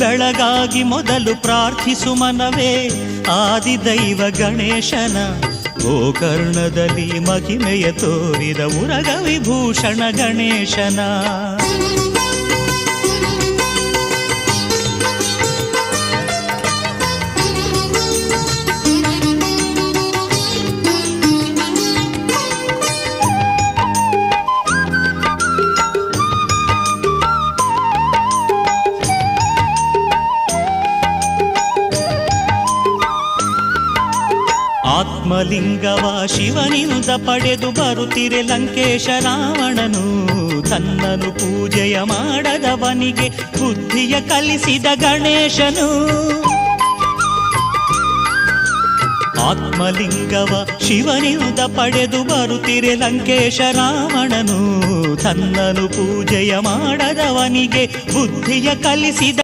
ಬೆಳಗಾಗಿ ಮೊದಲು ಪ್ರಾರ್ಥಿಸು ಮನವೇ. ಆದಿದೈವ ಗಣೇಶನ ಗೋಕರ್ಣದಲ್ಲಿ ಮಹಿಮೆಯ ತೋರಿದ ಉರಗ ವಿಭೂಷಣ ಗಣೇಶನ. ಆತ್ಮಲಿಂಗವ ಶಿವನಿಂದ ಪಡೆದು ಬರುತ್ತಿರೆ ಲಂಕೇಶ ರಾವಣನು. ತನ್ನನು ಪೂಜೆಯ ಮಾಡದವನಿಗೆ ಬುದ್ಧಿಯ ಕಲಿಸಿದ ಗಣೇಶನು. ಆತ್ಮಲಿಂಗವ ಶಿವನಿಂದ ಪಡೆದು ಬರುತ್ತಿರೆ ಲಂಕೇಶ ರಾವಣನು. ತನ್ನನು ಪೂಜೆಯ ಮಾಡದವನಿಗೆ ಬುದ್ಧಿಯ ಕಲಿಸಿದ